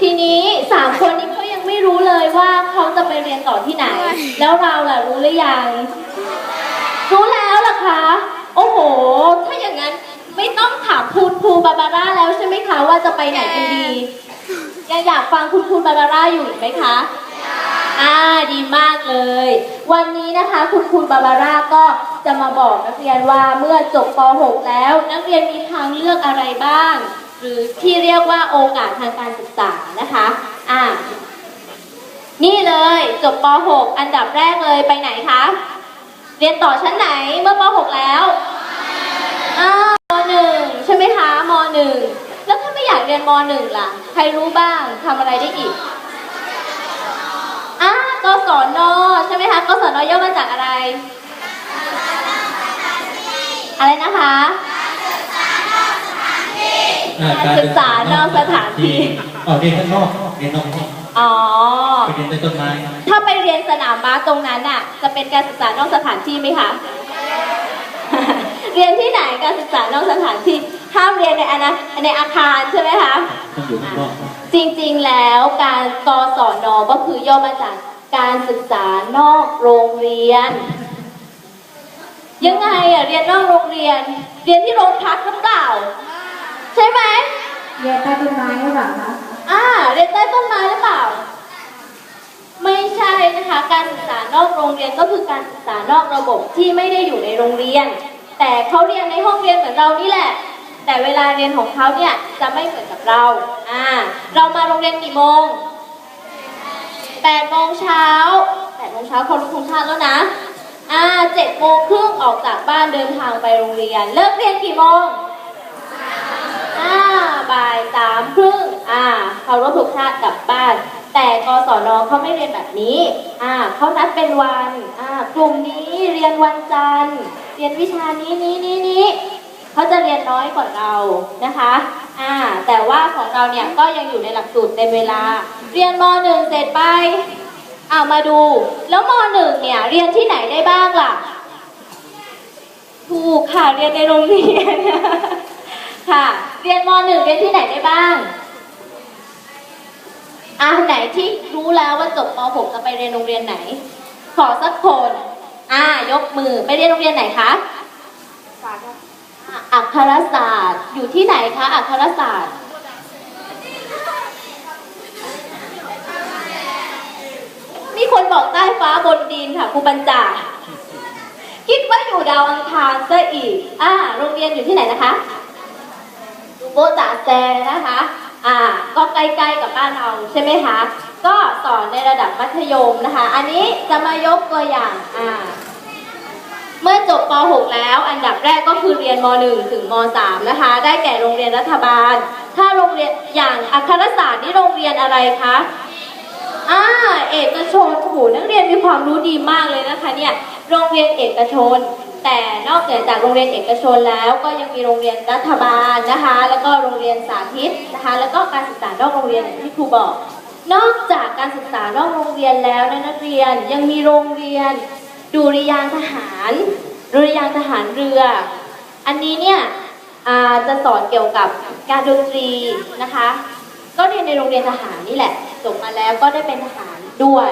ทีนี้สามคนนี้เขายังไม่รู้เลยว่าเขาจะไปเรียนต่อที่ไหน แล้วเราล่ะรู้หรือยัง รู้แล้วล่ะคะ โอ้โห ถ้าอย่างนั้นไม่ต้องถามคุณครูบาบาร่าแล้วใช่ไหมคะว่าจะไปไหนกันดียังอยากฟังคุณครูบาบาร่าอยู่อีกไหมคะอ่าดีมากเลย วันนี้นะคะคุณครูบาบาร่าก็จะมาบอกนักเรียนว่าเมื่อจบป .6 แล้ว นักเรียนมีทางเลือกอะไรบ้าง หรือที่เรียกว่าโอกาสทางการศึกษานะคะอ่านี่เลยจบป .6 อันดับแรกเลยไปไหนคะ เรียนต่อชั้นไหนเมื่อป .6 แล้วอ่ามหนึ่งใช่ไหมคะมหนึ่งแล้วถ้าไม่อยากเรียนมหนึ่งล่ะ ใครรู้บ้างทำอะไรได้อีกอ่ากศนใช่ไหมคะกศนย่อมาจากอะไร อะไรนะคะ การศึกษานอกสถานที่อ๋อเรียนข้างนอกเรียนนอกห้องอ๋อ ไปเรียนใต้ต้นไม้ถ้าไปเรียนสนามม้าตรงนั้นน่ะ จะเป็นการศึกษานอกสถานที่ไหมคะ เรียนที่ไหนการศึกษานอกสถานที่ ห้ามเรียนในอาณาในอาคารใช่ไหมคะ ต้องอยู่ข้างนอกจริงๆแล้วการกศนก็คือย่อมาจากการศึกษานอกโรงเรียน ยังไงอะเรียนนอกโรงเรียน เรียนที่โรงพักหรือเปล่า ใช่ไหมเรียนใต้ต้นไม้หรือเปล่าคะอ่าเรียนใต้ต้นไม้หรือเปล่า ไม่ใช่นะคะ การศึกษานอกโรงเรียนก็คือการศึกษานอกระบบที่ไม่ได้อยู่ในโรงเรียน แต่เขาเรียนในห้องเรียนเหมือนเรานี่แหละ แต่เวลาเรียนของเขาเนี่ยจะไม่เหมือนกับเรา อ่า เรามาโรงเรียนกี่โมงแปดโมงเช้าแปดโมงเช้าเขาลุกธงชาติแล้วนะ อ่าเจ็ดโมงครึ่งออกจากบ้านเดินทางไปโรงเรียน เลิกเรียนกี่โมงอ่าบ่าย สามครึ่งอ่าเขารพธงชาติกลับบ้าน แต่กศนเขาไม่เรียนแบบนี้อ่าเขานัดเป็นวันอ่ากลุ่มนี้เรียนวันจันทร์ เรียนวิชานี้นี้นี้นี้เขาจะเรียนน้อยกว่าเรานะคะอ่าแต่ว่าของเราเนี่ยก็ยังอยู่ในหลักสูตรเต็มเวลา เรียนมหนึ่งเสร็จไปอ่ามาดู แล้วมหนึ่งเนี่ยเรียนที่ไหนได้บ้างล่ะ ถูกค่ะเรียนในโรงเรียน ค่ะ เรียนมหนึ่งเรียนที่ไหนได้บ้างอ่าไหนที่รู้แล้วว่าจบม .6 จะไปเรียนโรงเรียนไหน ขอสักคนอ่ายกมือไปเรียนโรงเรียนไหนคะอะอักขรศาสตร์อยู่ที่ไหนคะอักขรศาสตร์มีคนบอกใต้ฟ้าบนดินค่ะครูบัญจาคิดว่าอยู่ดาวอังคารซะอีกอ่าโรงเรียนอยู่ที่ไหนนะคะดู โบจ่าแซนะคะ อ่า ก็ใกล้ๆกับบ้านเราใช่ไหมคะ ก็สอนในระดับมัธยมนะคะ อันนี้จะมายกตัวอย่าง อ่า เมื่อจบป .6 แล้ว อันดับแรกก็คือเรียนม .1 ถึงม .3 นะคะ ได้แก่โรงเรียนรัฐบาล ถ้าโรงเรียนอย่างอัครศาสตร์นี่โรงเรียนอะไรคะ อ่า เอกชนโอ้โหนักเรียนมีความรู้ดีมากเลยนะคะเนี่ย โรงเรียนเอกชน แต่นอกเหนือจากโรงเรียนเอกชนแล้วก็ยังมีโรงเรียนรัฐบาลนะคะ แล้วก็โรงเรียนสาธิตนะคะ แล้วก็การศึกษานอกโรงเรียนอย่างที่ครูบอก นอกจากการศึกษานอกโรงเรียนแล้วนะนักเรียนยังมีโรงเรียนดุริยางทหารดุริยางทหารเรือ อันนี้เนี่ยจะสอนเกี่ยวกับการดนตรีนะคะ ก็เรียนในโรงเรียนทหารนี่แหละจบมาแล้วก็ได้เป็นทหารด้วย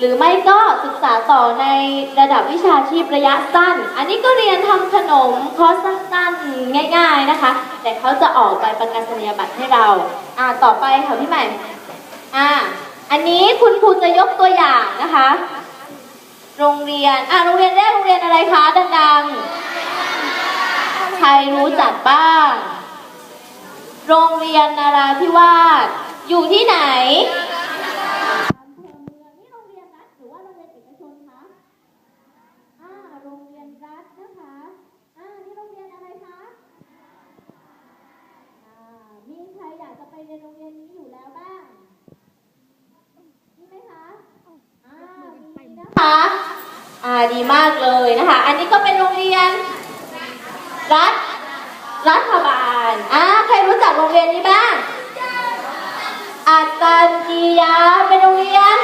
หรือไม่ก็ศึกษาต่อในระดับวิชาชีพระยะสั้น อันนี้ก็เรียนทำขนมคอร์สสั้นๆง่าย ๆนะคะ แต่เขาจะออกใบประกาศนียบัตรให้เราอ่าต่อไปค่ะพี่ใหม่อ่าอันนี้คุณครูจะยกตัวอย่างนะคะ โรงเรียนอ่าโรงเรียนแรกโรงเรียนอะไรคะดังๆ ใครรู้จักบ้าง โรงเรียนนาราธิวาสอยู่ที่ไหนโรงเรียนรัฐหรือว่าโรงเรียนเอกชนคะ อ่า โรงเรียนรัฐนะคะ อ่า นี่โรงเรียนอะไรคะ อ่ามีใครอยากจะไปเรียนโรงเรียนนี้อยู่แล้วบ้างมีไหมคะอ่ามีนะคะอ่าดีมากเลยนะคะ อันนี้ก็เป็นโรงเรียน รัฐรัฐบาลอ่าใครรู้จักโรงเรียนนี้บ้างอาจารย์กียาเป็นโรงเรียน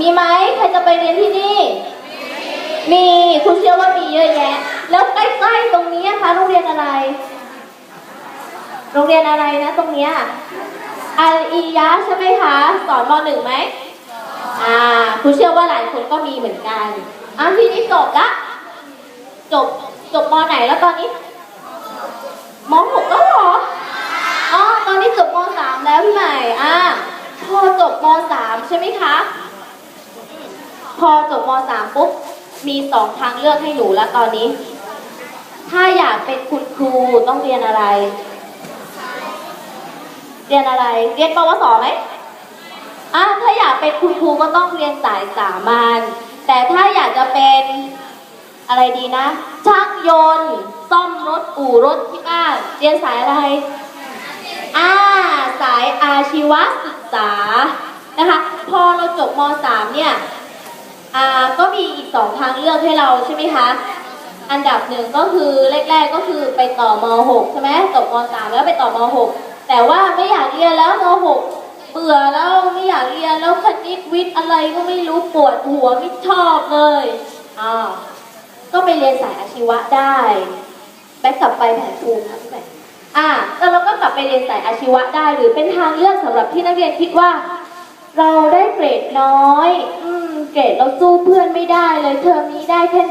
มีไหมใครจะไปเรียนที่นี่ มีคุณเชื่อว่ามีเยอะแยะ แล้วใกล้ๆตรงนี้อะคะโรงเรียนอะไร โรงเรียนอะไรนะตรงเนี้ยอัลอียะใช่ไหมคะ สอนมหนึ่งไหมอ่าครูเชื่อว่าหลายคนก็มีเหมือนกันอะทีนี้จบละจบจบมไหนแล้วตอนนี้มหกแล้วเหรออ๋อตอนนี้จบมสามแล้วพี่ใหม่อ่าพอจบมสามใช่ไหมคะพอจบมสามปุ๊บมีสองทางเลือกให้หนูแล้วตอนนี้ ถ้าอยากเป็นคุณครูต้องเรียนอะไร เรียนอะไร เรียนปวสไหมอะถ้าอยากเป็นคุณครูก็ต้องเรียนสายสามัญ แต่ถ้าอยากจะเป็นอะไรดีนะ ช่างยนต์ ซ่อมรถอู่รถที่บ้าน เรียนสายอะไรอ่าสายอาชีวศึกษา นะคะ พอเราจบม .3 เนี่ยอ่าก็มีอีกสองทางเลือกให้เราใช่ไหมคะ อันดับหนึ่งก็คือแรกๆก็คือไปต่อม .6 ใช่ไหมจบม .3 แล้วไปต่อม .6 แต่ว่าไม่อยากเรียนแล้วม .6 เบื่อแล้วไม่อยากเรียนแล้วคณิตวิทย์อะไรก็ไม่รู้ปวดหัวไม่ชอบเลยอ่าก็ไปเรียนสายอาชีวะได้แบกกลับไปแผนภูมิค่ะพี่แบอ่าแล้วเราก็กลับไปเรียนสายอาชีวะได้ หรือเป็นทางเลือกสำหรับที่นักเรียนคิดว่า เราได้เกรดน้อย อืมเกรดเราสู้เพื่อนไม่ได้เลยเทอมนี้ได้แค่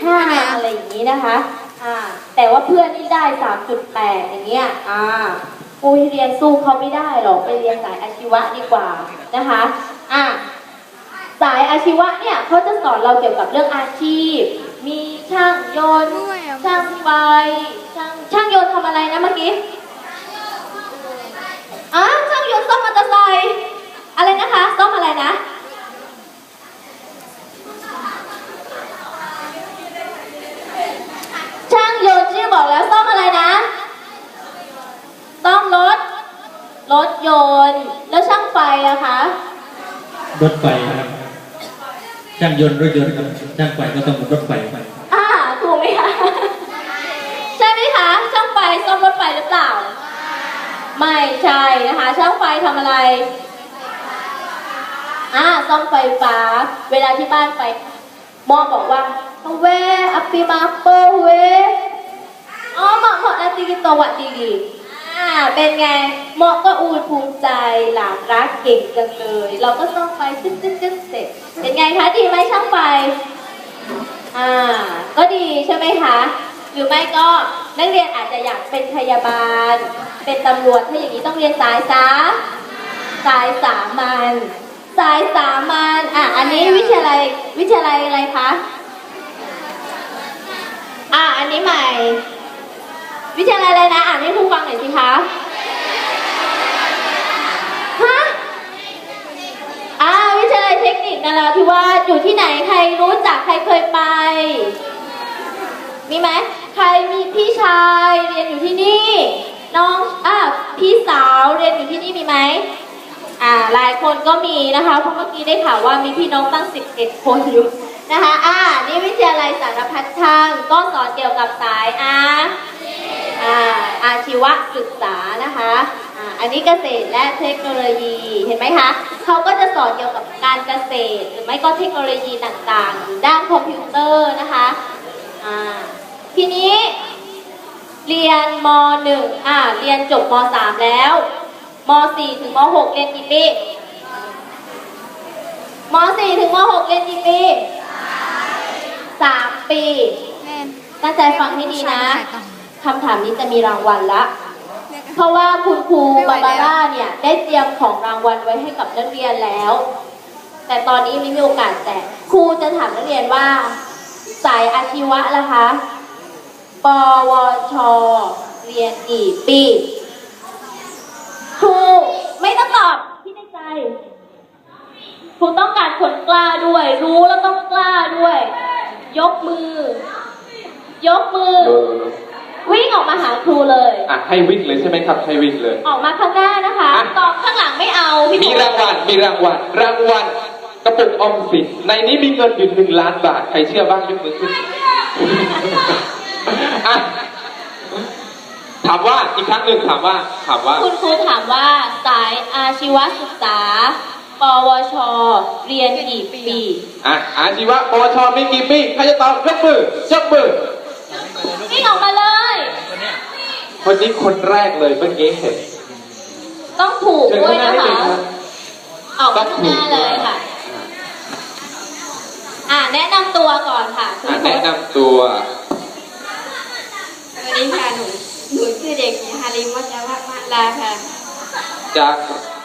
1.5อะไรอย่างนี้นะคะ อ่า แต่ว่าเพื่อนนี่ได้3.8อย่างเงี้ย อ่า อุ้ยเรียนสู้เขาไม่ได้หรอกไปเรียนสายอาชีวะดีกว่านะคะอะสายอาชีวะเนี่ยเขาจะสอนเราเกี่ยวกับเรื่องอาชีพ มีช่างยนต์ช่างไฟช่างช่างยนต์ทำอะไรนะเมื่อกี้อะช่างยนต์ซ่อมมอเตอร์ไซค์อะไรนะคะซ่อมอะไรนะ ช่างยนต์ชื่อบอกแล้วซ่อมอะไรนะซ่อมรถ รถยนต์ แล้วช่างไฟอะคะ รถไฟครับช่างยนต์รถยนต์ครับช่างไฟก็ต้องรถไฟไปอ่าถูกไหมคะใช่ไหมคะช่างไฟซ่อมรถไฟหรือเปล่า ไม่ใช่นะคะช่างไฟทำอะไรอ่าซ่อมไฟฟ้า เวลาที่บ้านไปมอบอกว่าเวอปปิมาโปเวอ๋อเหมาะเหมาะอาติกิตวัดดีดี อ่า เป็นไงหมอก็อูภูมิใจหลานรักเก่งจังเลย เราก็ซ่อมไฟจึ๊ดจึ๊ดจึ๊ดเสร็จ เป็นไงคะดีไหมช่างไฟ อ่า ก็ดีใช่ไหมคะ หรือไม่ก็นักเรียนอาจจะอยากเป็นพยาบาล เป็นตำรวจถ้าอย่างนี้ต้องเรียนสายสาสายสามัญสายสามัญอะ อันนี้วิทยาลัยวิทยาลัยอะไรคะ อะ อันนี้ใหม่ วิทยาลัยอะไรนะ อ่านให้ครูฟังหน่อยสิคะฮะอ่าวิทยาลัยเทคนิคนราธิวาสอยู่ที่ไหนใครรู้จักใครเคยไป มีไหมใครมีพี่ชายเรียนอยู่ที่นี่ น้องอ่าพี่สาวเรียนอยู่ที่นี่มีไหมอ่าหลายคนก็มีนะคะเพราะเมื่อกี้ได้ข่าวว่ามีพี่น้องตั้ง 11 คนอยู่นะคะ อ่า นี่วิทยาลัยสารพัดช่างก็สอนเกี่ยวกับสายอาอ่า อาชีวศึกษานะคะอ่าอันนี้เกษตรและเทคโนโลยีเห็นไหมคะเขาก็จะสอนเกี่ยวกับการเกษตร หรือไม่ก็เทคโนโลยีต่างๆหรือด้านคอมพิวเตอร์นะคะอ่าทีนี้เรียนม .1 อ่าเรียนจบม .3 แล้วม .4 ถึงม .6 เรียนกี่ปีม .4 ถึงม .6 เรียนกี่ปีสามปีแม่นตั้งใจฟังให้ดีนะใส่กล่อง คำถามนี้จะมีรางวัลละ เพราะว่าคุณครูไม่ไหวบาแล้วบาร่าเนี่ยได้เตรียมของรางวัลไว้ให้กับนักเรียนแล้ว แต่ตอนนี้ไม่มีโอกาสแจกครูจะถามนักเรียนว่า สายอาชีวะล่ะคะ ปวช เรียนกี่ปีครูไม่ต้องตอบคิดในใจครูต้องการคนกล้าด้วย รู้แล้วต้องกล้าด้วย ยกมือ ยกมือ วิ่งออกมาหาครูเลย อะให้วิ่งเลยใช่ไหมครับให้วิ่งเลย ออกมาข้างหน้านะคะอะตอบข้างหลังไม่เอาพี่มีครางวัลมีรางวัลรางวัลกระปุกออมสินในนี้มีเงินอยู่หนึ่งล้านบาทใครเชื่อบ้างยกมือขึ้นอะถามว่าอีกครั้งหนึ่งถามว่าถามว่า คุณครูถามว่าสายอาชีวศึกษา ปวช เรียนกี่ปี อะอาชีวะปวชมีกี่ปีใครจะตอบยกมือยกมือ วิ่งออกมาเลย คนนี้คนแรกเลยเมื่อกี้เห็นต้องถูกเชิญด้วยข้างหน้านะนิดนึคะ งครับ ออกมาข้างหน้าเลยค่ะ อ่าแนะนำตัวก่อนค่ะคุณอะโพแนะสนำตัว สวัสดีค่ะหนูหนูชื่อเด็กหญิงฮาริมวัชระมาลาค่ะจาก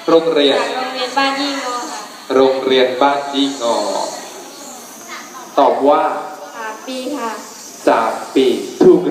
โรงเรียน จากโรงเรียนบ้านยี่งอค่ะโรงเรียนบ้านยี่งอ ตอบว่าสามปีค่ะสามปีถูก